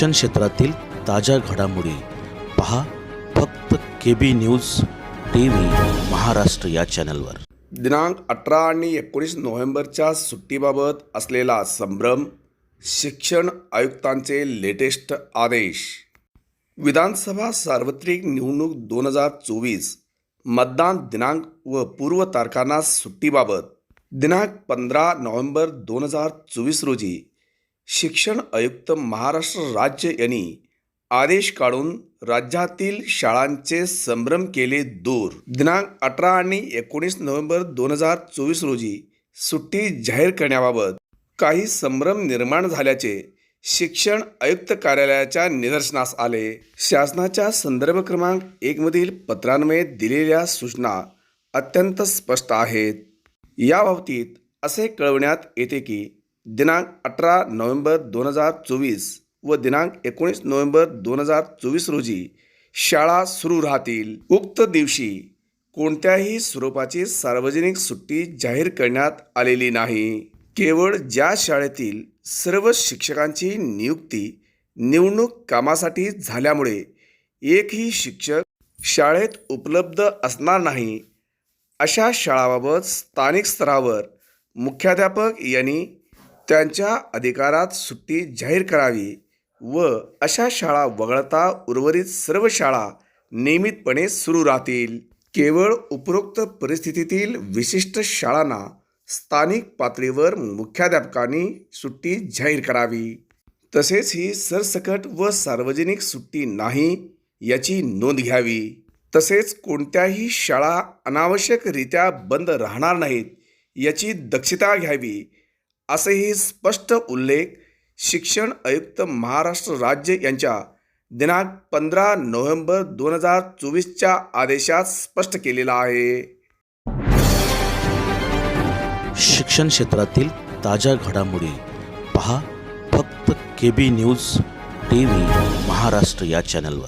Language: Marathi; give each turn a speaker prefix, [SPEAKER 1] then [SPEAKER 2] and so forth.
[SPEAKER 1] शिक्षण क्षेत्रातील ताज्या घडामोडी पहा फक्त K B news T V Maharashtra या चॅनलवर.
[SPEAKER 2] दिनांक अठरा आणि एकोणीस नोव्हेंबरच्या सुट्टीबाबत असलेला संभ्रम शिक्षण आयुक्तांचे लेटेस्ट आदेश. विधानसभा सार्वत्रिक निवडणूक दोन हजार चोवीस मतदान दिनांक व पूर्व तारखांना सुट्टीबाबत. दिनांक पंधरा नोव्हेंबर दोन हजार चोवीस रोजी शिक्षण आयुक्त महाराष्ट्र राज्य यांनी आदेश काढून राज्यातील शाळांचे संभ्रम केले दूर. दिनांक अठरा आणि एकोणीस नोव्हेंबर दोन हजार चोवीस रोजी सुट्टी जाहीर करण्याबाबत काही संभ्रम निर्माण झाल्याचे शिक्षण आयुक्त कार्यालयाच्या निदर्शनास आले. शासनाच्या संदर्भ क्रमांक एकमधील पत्रान्वये दिलेल्या सूचना अत्यंत स्पष्ट आहेत. याबाबतीत असे कळवण्यात येते की दिनांक अठरा नोव्हेंबर दोन हजार चोवीस व दिनांक एकोणीस नोव्हेंबर दोन हजार चोवीस रोजी शाळा सुरू राहतील. उक्त दिवशी कोणत्याही स्वरूपाची सार्वजनिक सुट्टी जाहीर करण्यात आलेली नाही. केवळ ज्या शाळेतील सर्व शिक्षकांची नियुक्ती निवडणूक कामासाठी झाल्यामुळे एकही शिक्षक शाळेत उपलब्ध असणार नाही. अशा शाळाबाबत स्थानिक स्तरावर मुख्याध्यापक यांनी त्यांच्या अधिकारात सुट्टी जाहीर करावी व अशा शाळा वगळता उर्वरित सर्व शाळा नियमितपणे सुरू राहतील. केवळ उपरोक्त परिस्थितीतील विशिष्ट शाळांना स्थानिक पातळीवर मुख्याध्यापकांनी सुट्टी जाहीर करावी. तसेच ही सरसकट व सार्वजनिक सुट्टी नाही याची नोंद घ्यावी. तसेच कोणत्याही शाळा अनावश्यकरित्या बंद राहणार नाहीत याची दक्षता घ्यावी असेही स्पष्ट उल्लेख शिक्षण आयुक्त महाराष्ट्र राज्य यांच्या दिनांक पंधरा नोव्हेंबर दोन हजार चोवीसच्या आदेशात स्पष्ट केलेला आहे.
[SPEAKER 1] शिक्षण क्षेत्रातील ताज्या घडामोडी पहा फक्त K B news T V Maharashtra या चॅनलवर.